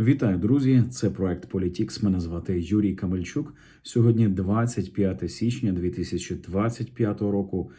Вітаю, друзі! Це проект Політікс. Мене звати Юрій Камельчук. Сьогодні 25 січня 2025 року.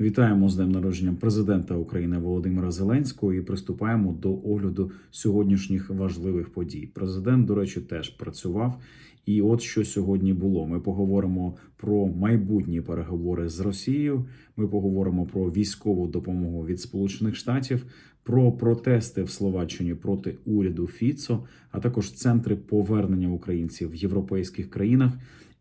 Вітаємо з днем народження президента України Володимира Зеленського і приступаємо до огляду сьогоднішніх важливих подій. Президент, до речі, теж працював. І от що сьогодні було. Ми поговоримо про майбутні переговори з Росією. Ми поговоримо про військову допомогу від Сполучених Штатів, про протести в Словаччині проти уряду Фіцо, а також центри повернення українців в європейських країнах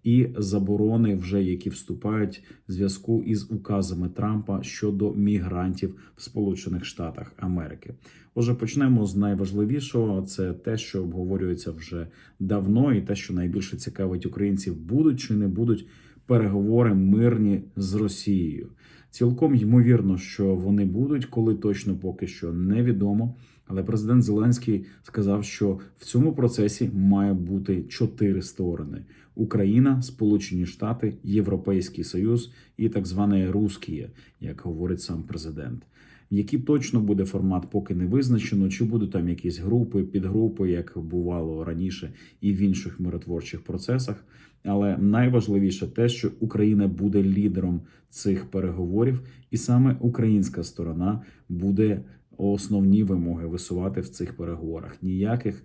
і заборони, вже які вступають в зв'язку із указами Трампа щодо мігрантів в Сполучених Штатах Америки. Отже, почнемо з найважливішого. Це те, що обговорюється вже давно, і те, що найбільше цікавить українців, будуть чи не будуть переговори мирні з Росією. Цілком ймовірно, що вони будуть, коли точно поки що невідомо. Але президент Зеленський сказав, що в цьому процесі має бути чотири сторони: Україна, Сполучені Штати, Європейський Союз і так зване Русськіє, як говорить сам президент. Який точно буде формат, поки не визначено, чи будуть там якісь групи, підгрупи, як бувало раніше, і в інших миротворчих процесах. Але найважливіше те, що Україна буде лідером цих переговорів, і саме українська сторона буде основні вимоги висувати в цих переговорах. Ніяких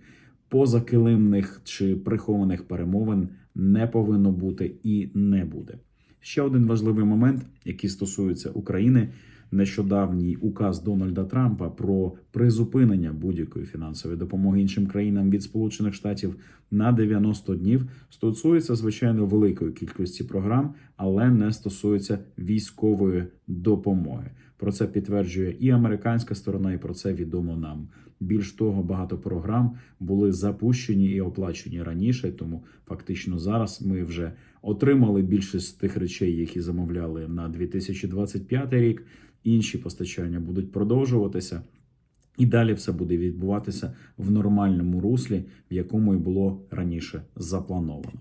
позакилимних чи прихованих перемовин не повинно бути і не буде. Ще один важливий момент, який стосується України. Нещодавній указ Дональда Трампа про призупинення будь-якої фінансової допомоги іншим країнам від Сполучених Штатів на 90 днів стосується звичайно великої кількості програм, але не стосується військової допомоги. Про це підтверджує і американська сторона, і про це відомо нам. Більш того, багато програм були запущені і оплачені раніше. Тому фактично зараз ми вже отримали більшість тих речей, які замовляли на 2025 рік. Інші постачання будуть продовжуватися. І далі все буде відбуватися в нормальному руслі, в якому і було раніше заплановано.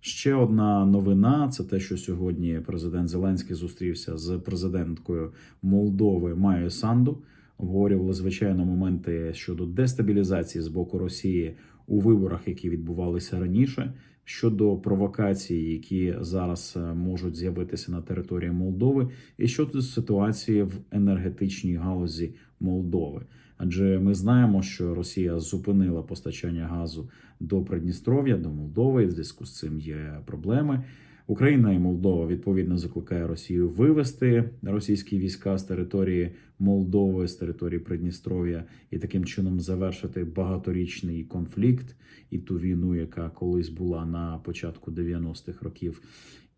Ще одна новина: це те, що сьогодні президент Зеленський зустрівся з президенткою Молдови Майою Санду. Обговорювали звичайно моменти щодо дестабілізації з боку Росії у виборах, які відбувалися раніше, щодо провокацій, які зараз е, можуть з'явитися на території Молдови, і щодо ситуації в енергетичній галузі Молдови. Адже ми знаємо, що Росія зупинила постачання газу до Придністров'я, до Молдови. і В зв'язку з цим є проблеми. Україна і Молдова відповідно закликає Росію вивести російські війська з території Молдови, з території Придністров'я і таким чином завершити багаторічний конфлікт і ту війну, яка колись була на початку 90-х років.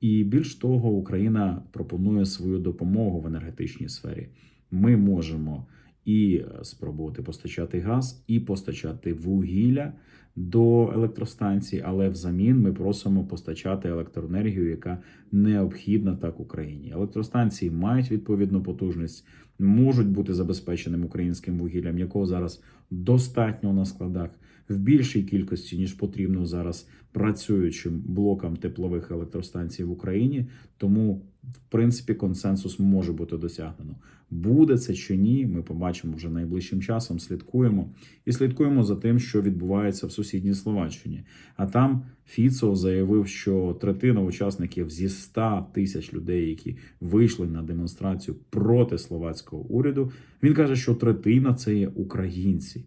І більш того, Україна пропонує свою допомогу в енергетичній сфері. Ми можемо і спробувати постачати газ, і постачати вугілля до електростанцій, але взамін ми просимо постачати електроенергію, яка необхідна так Україні. Електростанції мають відповідну потужність, можуть бути забезпеченим українським вугіллям, якого зараз достатньо на складах в більшій кількості ніж потрібно зараз працюючим блокам теплових електростанцій в Україні. Тому, в принципі, консенсус може бути досягнено. Буде це чи ні, ми побачимо вже найближчим часом. Слідкуємо і слідкуємо за тим, що відбувається в сусідній Словаччині. А там Фіцо заявив, що третина учасників зі 100 тисяч людей, які вийшли на демонстрацію проти словацького уряду, він каже, що третина це є українці.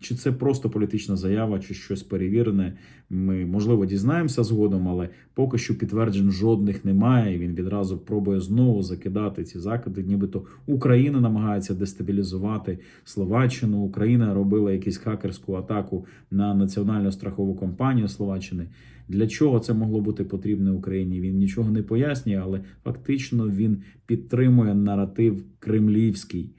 Чи це просто політична заява, чи щось перевірене? Ми можливо дізнаємося згодом, але поки що підтверджень жодних немає. І Він відразу пробує знову закидати ці закиди, нібито Україна намагається дестабілізувати Словаччину. Україна робила якусь хакерську атаку на національну страхову компанію Словаччини. Для чого це могло бути потрібно Україні? Він нічого не пояснює, але фактично він підтримує наратив кремлівський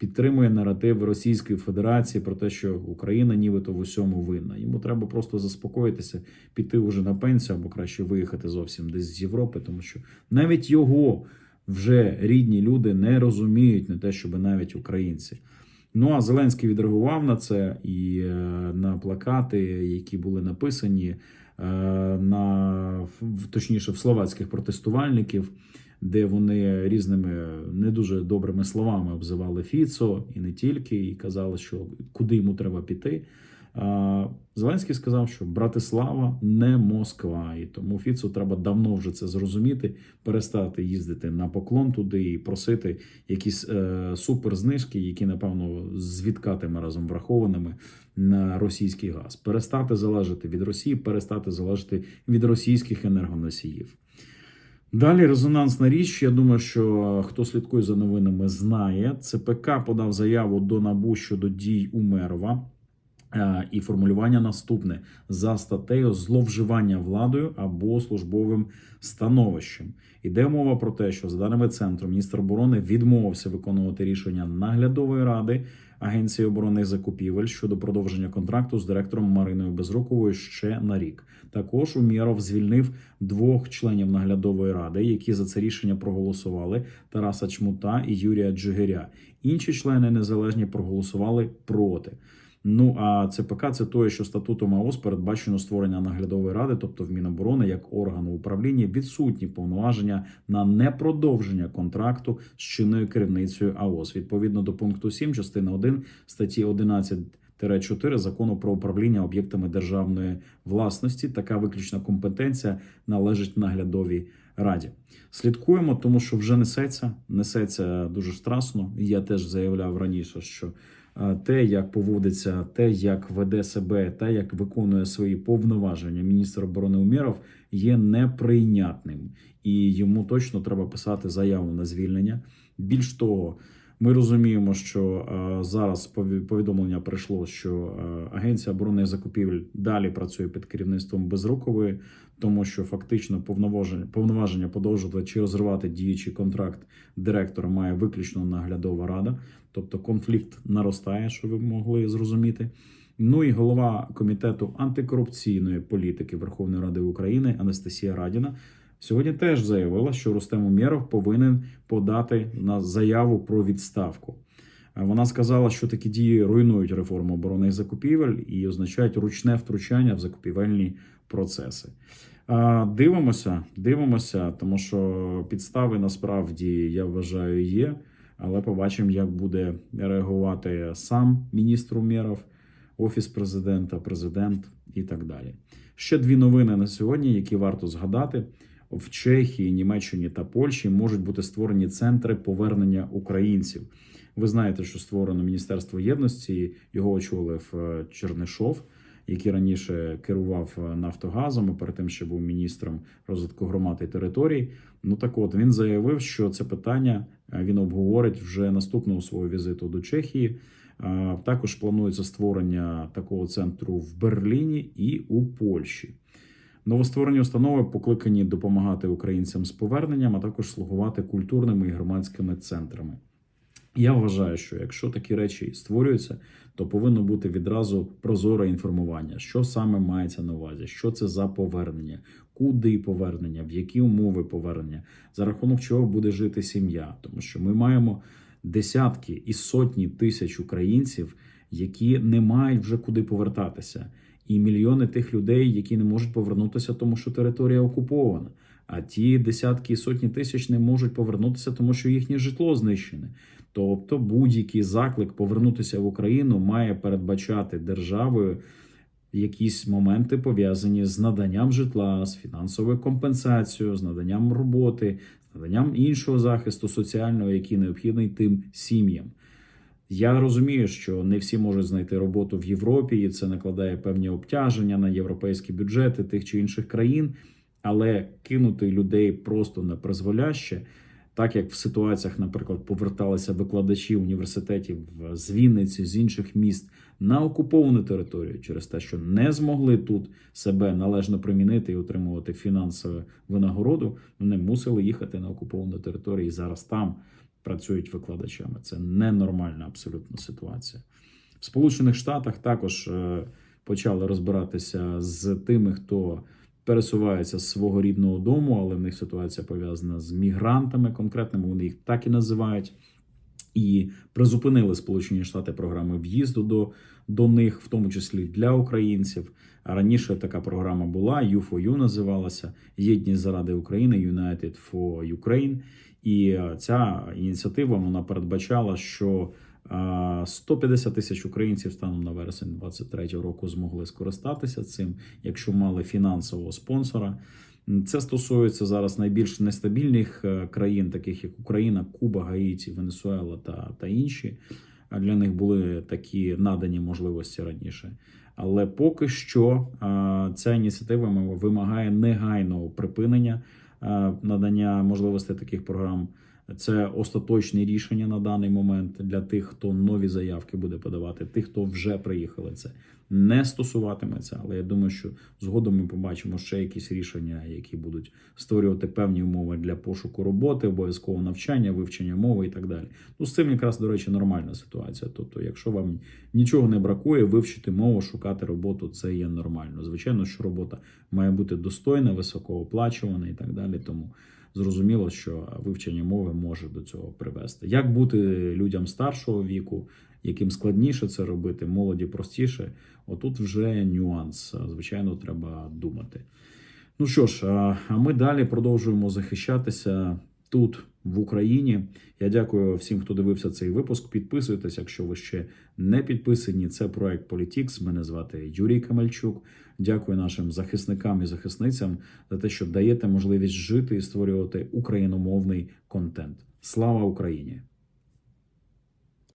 підтримує наратив Російської Федерації про те, що Україна нібито в усьому винна. Йому треба просто заспокоїтися, піти вже на пенсію або краще виїхати зовсім десь з Європи, тому що навіть його вже рідні люди не розуміють, не те, щоб навіть українці. Ну а Зеленський відреагував на це і е, на плакати, які були написані е, на точніше в словацьких протестувальників де вони різними не дуже добрими словами обзивали Фіцо і не тільки, і казали, що куди йому треба піти. Зеленський сказав, що Братислава не Москва, і тому Фіцу треба давно вже це зрозуміти, перестати їздити на поклон туди і просити якісь е, суперзнижки, які напевно з відкатами разом врахованими на російський газ, перестати залежати від Росії, перестати залежати від російських енергоносіїв. Далі резонансна річ. Я думаю, що хто слідкує за новинами, знає. ЦПК подав заяву до НАБУ щодо дій Умерова. Е, І формулювання наступне за статтею зловживання владою або службовим становищем. Іде мова про те, що за даними центру міністр оборони відмовився виконувати рішення наглядової ради Агенції оборонних закупівель щодо продовження контракту з директором Мариною Безруковою ще на рік. Також Умєров звільнив двох членів наглядової ради, які за це рішення проголосували: Тараса Чмута і Юрія Джигиря. Інші члени незалежні проголосували проти. Ну а ЦПК це те, що статутом АОС передбачено створення наглядової ради, тобто в Міноборони як органу управління, відсутні повноваження на непродовження контракту з чинною керівницею АОС. Відповідно до пункту 7 частини 1 статті 11 4 закону про управління об'єктами державної власності. Така виключна компетенція належить наглядовій раді. Слідкуємо, тому що вже несеться, несеться дуже страшно. Я теж заявляв раніше, що те, як поводиться, те, як веде себе, те, як виконує свої повноваження міністр оборони Умєров, є неприйнятним, і йому точно треба писати заяву на звільнення. Більш того, ми розуміємо, що е, зараз пові- повідомлення прийшло, що е, Агенція оборонних закупівель далі працює під керівництвом Безрукової, тому що фактично повноваження подовжувати чи розривати діючий контракт директора має виключно наглядова рада, тобто конфлікт наростає, що ви могли зрозуміти. Ну і голова комітету антикорупційної політики Верховної Ради України Анастасія Радіна сьогодні теж заявила, що Рустем Умєров повинен подати на заяву про відставку. Е, Вона сказала, що такі дії руйнують реформу оборонних закупівель і означають ручне втручання в закупівельні процеси. Дивимося, дивимося, тому що підстави насправді я вважаю є. Але побачимо, як буде реагувати сам міністр Умєров, офіс президента, президент і так далі. Ще дві новини на сьогодні, які варто згадати. В Чехії, Німеччині та Польщі можуть бути створені центри повернення українців. Ви знаєте, що створено Міністерство єдності, його очолив е, Чернишов, який раніше керував е, Нафтогазом, а перед тим ще був міністром розвитку громад і територій. Ну так от він заявив, що це питання е, він обговорить вже наступного свого візиту до Чехії. Також планується створення такого центру в Берліні і у Польщі. Новостворені установи покликані допомагати українцям з поверненням, а також слугувати культурними і громадськими центрами. Я вважаю, що якщо такі речі створюються, то повинно бути відразу прозоре інформування, що саме мається на увазі, що це за повернення, куди повернення, в які умови повернення, за рахунок чого буде жити сім'я. Тому що ми маємо десятки і сотні тисяч українців, які не мають вже куди повертатися, і мільйони тих людей, які не можуть повернутися, тому що територія окупована. А ті десятки і сотні тисяч не можуть повернутися, тому що їхнє житло знищене. Тобто будь-який заклик повернутися в Україну має передбачати державою якісь моменти пов'язані з наданням житла, з фінансовою компенсацією, з наданням роботи, з наданням іншого захисту соціального, який необхідний тим сім'ям. Я розумію, що не всі можуть знайти роботу в Європі, і це накладає певні обтяження на європейські бюджети тих чи інших країн, але кинути людей просто на призволяще, так як в ситуаціях, наприклад, поверталися викладачі університетів з Вінниці, з інших міст на окуповану територію через те, що не змогли тут себе належно примінити і отримувати фінансову винагороду, вони мусили їхати на окуповану територію і зараз там працюють викладачами. Це ненормальна абсолютно ситуація. В Сполучених Штатах також е, почали розбиратися з тими, хто пересувається з свого рідного дому, але в них ситуація пов'язана з мігрантами, конкретними вони їх так і називають. І призупинили Сполучені Штати програми в'їзду до, до них, в тому числі для українців. Раніше така програма була U4U називалася Єдність заради України United for Ukraine. І ця ініціатива вона передбачала, що А, 150 тисяч українців станом на вересень 2023 року змогли скористатися цим, якщо мали фінансового спонсора. Це стосується зараз найбільш нестабільних е, країн, таких як Україна, Куба, Гаїті, Венесуела та, та інші. Для них були такі надані можливості раніше. Але поки що ця ініціатива вимагає негайного припинення надання можливостей таких програм. Це остаточне рішення на даний момент для тих, хто нові заявки буде подавати, тих, хто вже приїхали. Це не стосуватиметься, але я думаю, що згодом ми побачимо ще якісь рішення, які будуть створювати певні умови для пошуку роботи, обов'язкового навчання, вивчення мови і так далі. Ну з цим якраз до речі нормальна ситуація. Тобто, якщо вам нічого не бракує, вивчити мову, шукати роботу, це є нормально. Звичайно, що робота має бути достойна, високооплачувана і так далі. Тому зрозуміло, що вивчення мови може до цього привести. Як бути людям старшого віку, яким складніше це робити, молоді простіше? Отут вже нюанс. Звичайно, треба думати. Ну що ж, а ми далі продовжуємо захищатися тут, в Україні. Я дякую всім, хто дивився цей випуск. Підписуйтесь, якщо ви ще не підписані. Це проект Політікс. Мене звати Юрій Камельчук. Дякую нашим захисникам і захисницям за те, що даєте можливість жити і створювати україномовний контент. Слава Україні!